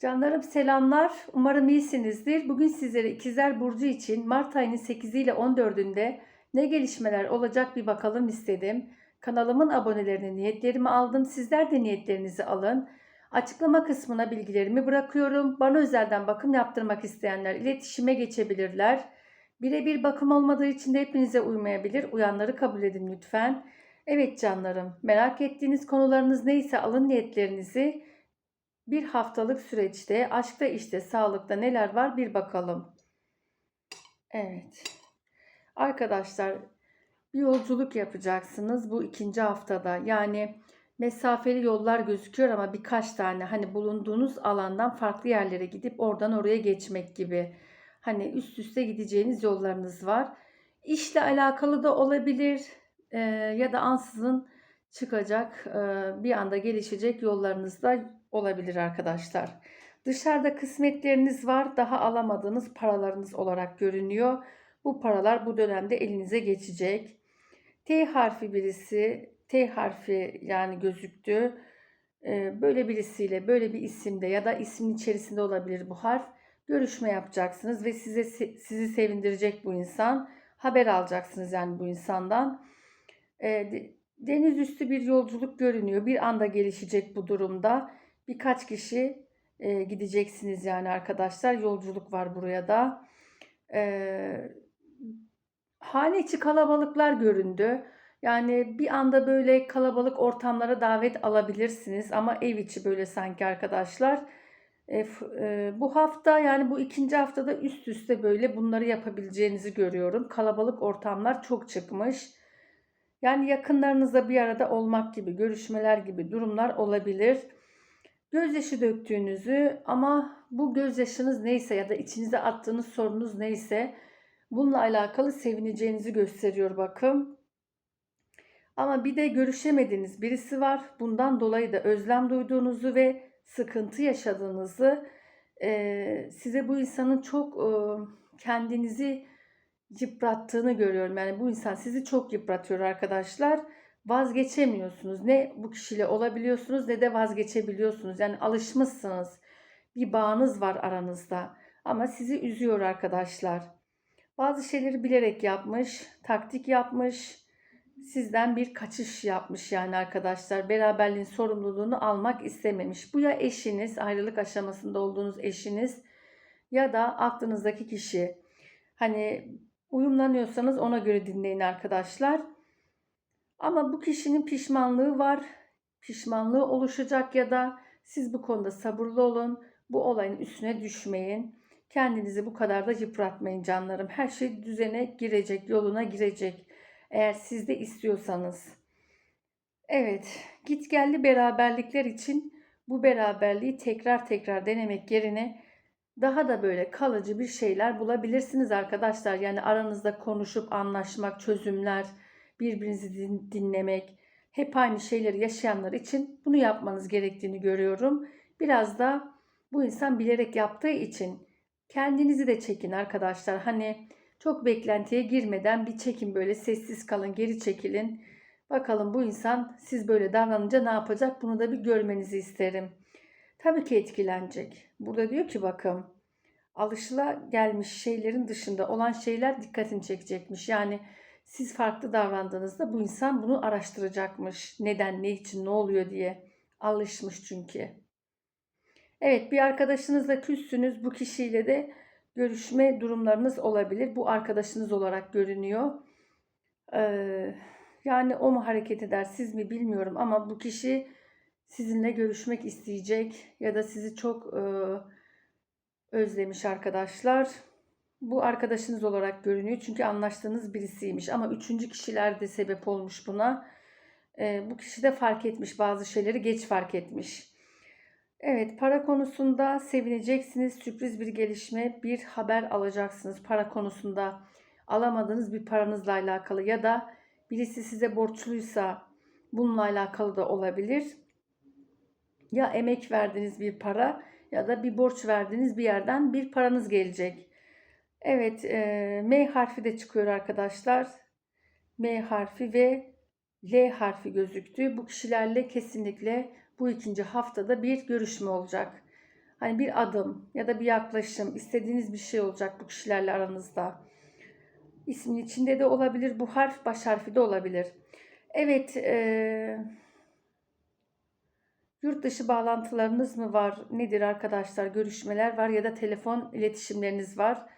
Canlarım selamlar. Umarım iyisinizdir. Bugün sizlere İkizler Burcu için Mart ayının 8 ile 14'ünde ne gelişmeler olacak bir bakalım istedim. Kanalımın abonelerini niyetlerimi aldım. Sizler de niyetlerinizi alın. Açıklama kısmına bilgilerimi bırakıyorum. Bana özelden bakım yaptırmak isteyenler iletişime geçebilirler. Birebir bakım olmadığı için de hepinize uymayabilir. Uyanları kabul edin lütfen. Evet canlarım, merak ettiğiniz konularınız neyse alın niyetlerinizi. Bir haftalık süreçte aşkta işte sağlıkta neler var bir bakalım. Evet. Arkadaşlar bir yolculuk yapacaksınız bu ikinci haftada. Yani mesafeli yollar gözüküyor ama birkaç tane hani bulunduğunuz alandan farklı yerlere gidip oradan oraya geçmek gibi. Hani üst üste gideceğiniz yollarınız var. İşle alakalı da olabilir e, ya da ansızın çıkacak e, bir anda gelişecek yollarınız da olabilir arkadaşlar. Dışarıda kısmetleriniz var. Daha alamadığınız paralarınız olarak görünüyor. Bu paralar bu dönemde elinize geçecek. T harfi birisi, T harfi yani gözüktü. Ee, böyle birisiyle, böyle bir isimde ya da ismin içerisinde olabilir bu harf. Görüşme yapacaksınız ve size sizi sevindirecek bu insan. Haber alacaksınız yani bu insandan. Deniz üstü bir yolculuk görünüyor. Bir anda gelişecek bu durumda. Birkaç kişi e, gideceksiniz yani arkadaşlar. Yolculuk var buraya da. E, hane içi kalabalıklar göründü. Yani bir anda böyle kalabalık ortamlara davet alabilirsiniz ama ev içi böyle sanki arkadaşlar. E, e, bu hafta yani bu ikinci haftada üst üste böyle bunları yapabileceğinizi görüyorum. Kalabalık ortamlar çok çıkmış. Yani yakınlarınızla bir arada olmak gibi, görüşmeler gibi durumlar olabilir gözyaşı döktüğünüzü ama bu gözyaşınız neyse ya da içinize attığınız sorunuz neyse bununla alakalı sevineceğinizi gösteriyor bakın. Ama bir de görüşemediğiniz birisi var. Bundan dolayı da özlem duyduğunuzu ve sıkıntı yaşadığınızı size bu insanın çok e, kendinizi yıprattığını görüyorum. Yani bu insan sizi çok yıpratıyor arkadaşlar vazgeçemiyorsunuz. Ne bu kişiyle olabiliyorsunuz ne de vazgeçebiliyorsunuz. Yani alışmışsınız. Bir bağınız var aranızda. Ama sizi üzüyor arkadaşlar. Bazı şeyleri bilerek yapmış, taktik yapmış, sizden bir kaçış yapmış yani arkadaşlar. Beraberliğin sorumluluğunu almak istememiş. Bu ya eşiniz, ayrılık aşamasında olduğunuz eşiniz ya da aklınızdaki kişi. Hani uyumlanıyorsanız ona göre dinleyin arkadaşlar. Ama bu kişinin pişmanlığı var. Pişmanlığı oluşacak ya da siz bu konuda sabırlı olun. Bu olayın üstüne düşmeyin. Kendinizi bu kadar da yıpratmayın canlarım. Her şey düzene girecek, yoluna girecek. Eğer siz de istiyorsanız. Evet, git geldi beraberlikler için bu beraberliği tekrar tekrar denemek yerine daha da böyle kalıcı bir şeyler bulabilirsiniz arkadaşlar. Yani aranızda konuşup anlaşmak, çözümler, birbirinizi dinlemek, hep aynı şeyleri yaşayanlar için bunu yapmanız gerektiğini görüyorum. Biraz da bu insan bilerek yaptığı için kendinizi de çekin arkadaşlar. Hani çok beklentiye girmeden bir çekin böyle sessiz kalın, geri çekilin. Bakalım bu insan siz böyle davranınca ne yapacak? Bunu da bir görmenizi isterim. Tabii ki etkilenecek. Burada diyor ki bakın alışıla gelmiş şeylerin dışında olan şeyler dikkatini çekecekmiş. Yani siz farklı davrandığınızda bu insan bunu araştıracakmış. Neden, ne için, ne oluyor diye. Alışmış çünkü. Evet bir arkadaşınızla küssünüz. Bu kişiyle de görüşme durumlarınız olabilir. Bu arkadaşınız olarak görünüyor. Ee, yani o mu hareket eder siz mi bilmiyorum ama bu kişi sizinle görüşmek isteyecek ya da sizi çok e, özlemiş arkadaşlar bu arkadaşınız olarak görünüyor. Çünkü anlaştığınız birisiymiş. Ama üçüncü kişiler de sebep olmuş buna. E, bu kişi de fark etmiş bazı şeyleri geç fark etmiş. Evet para konusunda sevineceksiniz. Sürpriz bir gelişme, bir haber alacaksınız. Para konusunda alamadığınız bir paranızla alakalı ya da birisi size borçluysa bununla alakalı da olabilir. Ya emek verdiğiniz bir para ya da bir borç verdiğiniz bir yerden bir paranız gelecek. Evet, e, M harfi de çıkıyor arkadaşlar. M harfi ve L harfi gözüktü. Bu kişilerle kesinlikle bu ikinci haftada bir görüşme olacak. Hani bir adım ya da bir yaklaşım, istediğiniz bir şey olacak bu kişilerle aranızda. İsmin içinde de olabilir, bu harf baş harfi de olabilir. Evet, eee Yurt dışı bağlantılarınız mı var? Nedir arkadaşlar? Görüşmeler var ya da telefon iletişimleriniz var.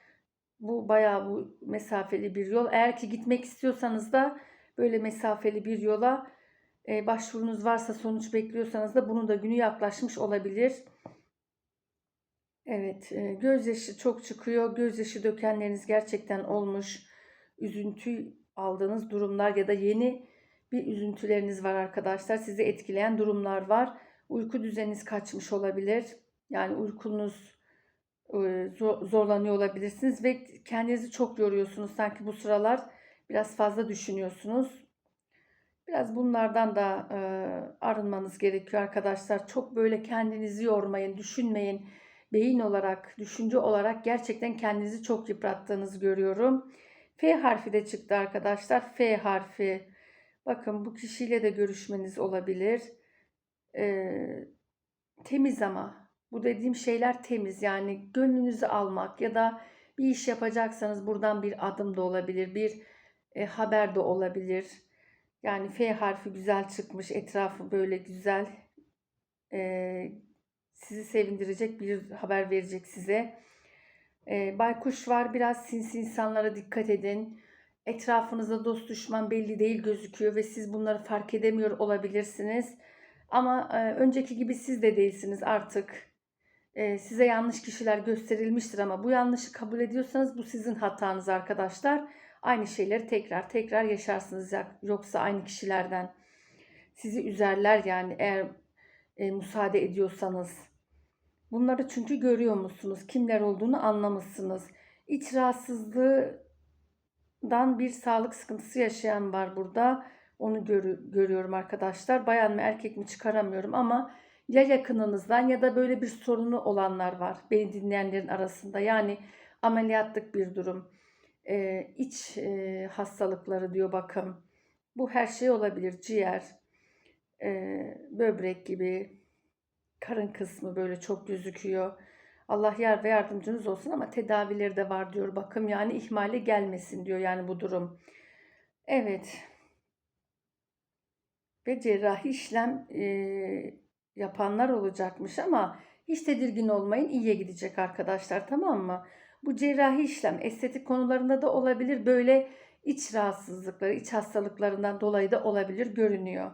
Bu bayağı bu mesafeli bir yol. Eğer ki gitmek istiyorsanız da böyle mesafeli bir yola e, başvurunuz varsa sonuç bekliyorsanız da bunun da günü yaklaşmış olabilir. Evet, e, gözyaşı çok çıkıyor. Gözyaşı dökenleriniz gerçekten olmuş. Üzüntü aldığınız durumlar ya da yeni bir üzüntüleriniz var arkadaşlar. Sizi etkileyen durumlar var. Uyku düzeniniz kaçmış olabilir. Yani uykunuz e, zorlanıyor olabilirsiniz ve kendinizi çok yoruyorsunuz. Sanki bu sıralar biraz fazla düşünüyorsunuz. Biraz bunlardan da e, arınmanız gerekiyor arkadaşlar. Çok böyle kendinizi yormayın, düşünmeyin. Beyin olarak, düşünce olarak gerçekten kendinizi çok yıprattığınızı görüyorum. F harfi de çıktı arkadaşlar. F harfi. Bakın bu kişiyle de görüşmeniz olabilir. Ee, temiz ama. Bu dediğim şeyler temiz. Yani gönlünüzü almak ya da bir iş yapacaksanız buradan bir adım da olabilir. Bir e, haber de olabilir. Yani F harfi güzel çıkmış. Etrafı böyle güzel. E, sizi sevindirecek bir haber verecek size. E, baykuş var. Biraz sinsi insanlara dikkat edin. Etrafınızda dost düşman belli değil gözüküyor ve siz bunları fark edemiyor olabilirsiniz. Ama e, önceki gibi siz de değilsiniz artık. E, size yanlış kişiler gösterilmiştir ama bu yanlışı kabul ediyorsanız bu sizin hatanız arkadaşlar. Aynı şeyleri tekrar tekrar yaşarsınız yoksa aynı kişilerden. Sizi üzerler yani eğer e, müsaade ediyorsanız. Bunları çünkü görüyor musunuz? Kimler olduğunu anlamışsınız. İç rahatsızlığından bir sağlık sıkıntısı yaşayan var burada onu gör, görüyorum arkadaşlar. Bayan mı erkek mi çıkaramıyorum ama ya yakınınızdan ya da böyle bir sorunu olanlar var. Beni dinleyenlerin arasında. Yani ameliyatlık bir durum. Ee, iç e, hastalıkları diyor bakım. Bu her şey olabilir. Ciğer, e, böbrek gibi karın kısmı böyle çok gözüküyor. Allah yar ve yardımcınız olsun ama tedavileri de var diyor bakım yani ihmale gelmesin diyor yani bu durum. Evet ve cerrahi işlem e, yapanlar olacakmış ama hiç tedirgin olmayın iyiye gidecek arkadaşlar tamam mı? Bu cerrahi işlem estetik konularında da olabilir böyle iç rahatsızlıkları, iç hastalıklarından dolayı da olabilir görünüyor.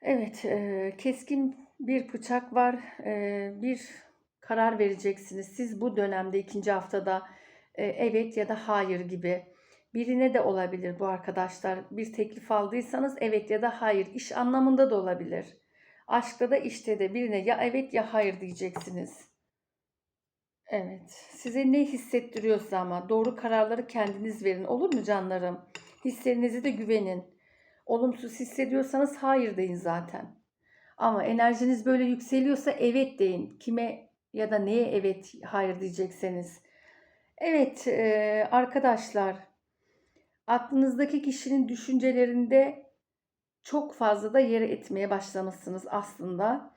Evet, e, keskin bir bıçak var. E, bir karar vereceksiniz. Siz bu dönemde ikinci haftada e, evet ya da hayır gibi Birine de olabilir bu arkadaşlar. Bir teklif aldıysanız evet ya da hayır. İş anlamında da olabilir. Aşkta da işte de birine ya evet ya hayır diyeceksiniz. Evet. Size ne hissettiriyorsa ama doğru kararları kendiniz verin. Olur mu canlarım? Hislerinize de güvenin. Olumsuz hissediyorsanız hayır deyin zaten. Ama enerjiniz böyle yükseliyorsa evet deyin. Kime ya da neye evet hayır diyecekseniz. Evet arkadaşlar aklınızdaki kişinin düşüncelerinde çok fazla da yer etmeye başlamışsınız aslında.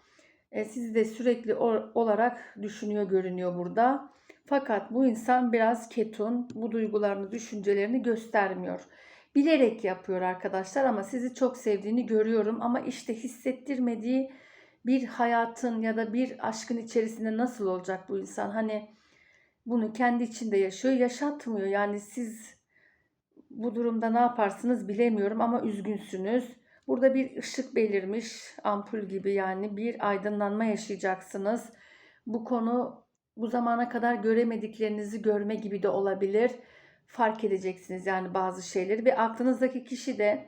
E, sizi de sürekli olarak düşünüyor görünüyor burada. Fakat bu insan biraz ketum, bu duygularını, düşüncelerini göstermiyor. Bilerek yapıyor arkadaşlar ama sizi çok sevdiğini görüyorum ama işte hissettirmediği bir hayatın ya da bir aşkın içerisinde nasıl olacak bu insan? Hani bunu kendi içinde yaşıyor, yaşatmıyor. Yani siz bu durumda ne yaparsınız bilemiyorum ama üzgünsünüz. Burada bir ışık belirmiş ampul gibi yani bir aydınlanma yaşayacaksınız. Bu konu bu zamana kadar göremediklerinizi görme gibi de olabilir. Fark edeceksiniz yani bazı şeyleri ve aklınızdaki kişi de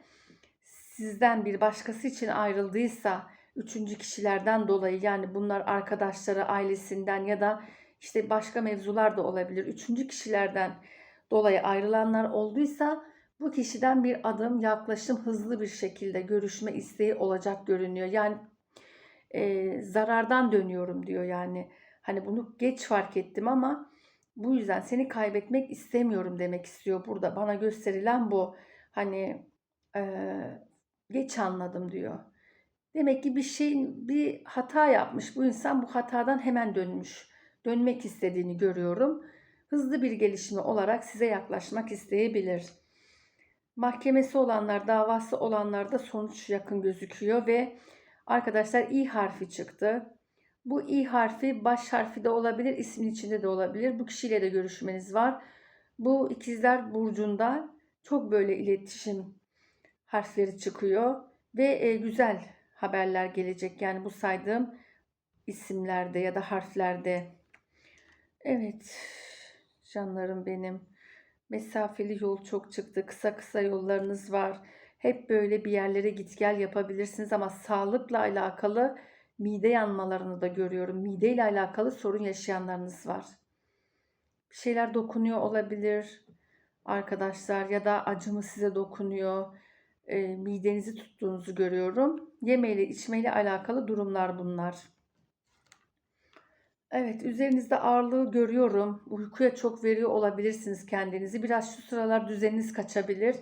sizden bir başkası için ayrıldıysa üçüncü kişilerden dolayı yani bunlar arkadaşları ailesinden ya da işte başka mevzular da olabilir. Üçüncü kişilerden dolayı ayrılanlar olduysa bu kişiden bir adım yaklaşım hızlı bir şekilde görüşme isteği olacak görünüyor. Yani e, zarardan dönüyorum diyor yani. Hani bunu geç fark ettim ama bu yüzden seni kaybetmek istemiyorum demek istiyor burada. Bana gösterilen bu. Hani e, geç anladım diyor. Demek ki bir şeyin bir hata yapmış bu insan bu hatadan hemen dönmüş. Dönmek istediğini görüyorum. Hızlı bir gelişme olarak size yaklaşmak isteyebilir. Mahkemesi olanlar, davası olanlarda sonuç yakın gözüküyor ve arkadaşlar i harfi çıktı. Bu i harfi baş harfi de olabilir, ismin içinde de olabilir. Bu kişiyle de görüşmeniz var. Bu ikizler burcunda çok böyle iletişim harfleri çıkıyor ve e, güzel haberler gelecek. Yani bu saydığım isimlerde ya da harflerde. Evet canlarım benim. Mesafeli yol çok çıktı. Kısa kısa yollarınız var. Hep böyle bir yerlere git gel yapabilirsiniz ama sağlıkla alakalı mide yanmalarını da görüyorum. Mide ile alakalı sorun yaşayanlarınız var. Bir şeyler dokunuyor olabilir arkadaşlar ya da acımı size dokunuyor. E, midenizi tuttuğunuzu görüyorum. Yemeyle içmeyle alakalı durumlar bunlar. Evet, üzerinizde ağırlığı görüyorum. Uykuya çok veriyor olabilirsiniz kendinizi. Biraz şu sıralar düzeniniz kaçabilir.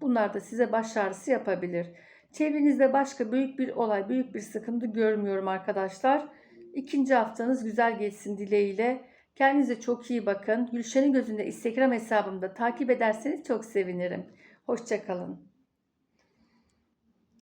Bunlar da size baş ağrısı yapabilir. Çevrenizde başka büyük bir olay, büyük bir sıkıntı görmüyorum arkadaşlar. İkinci haftanız güzel geçsin dileğiyle. Kendinize çok iyi bakın. Gülşen'in gözünde Instagram hesabımda takip ederseniz çok sevinirim. Hoşçakalın.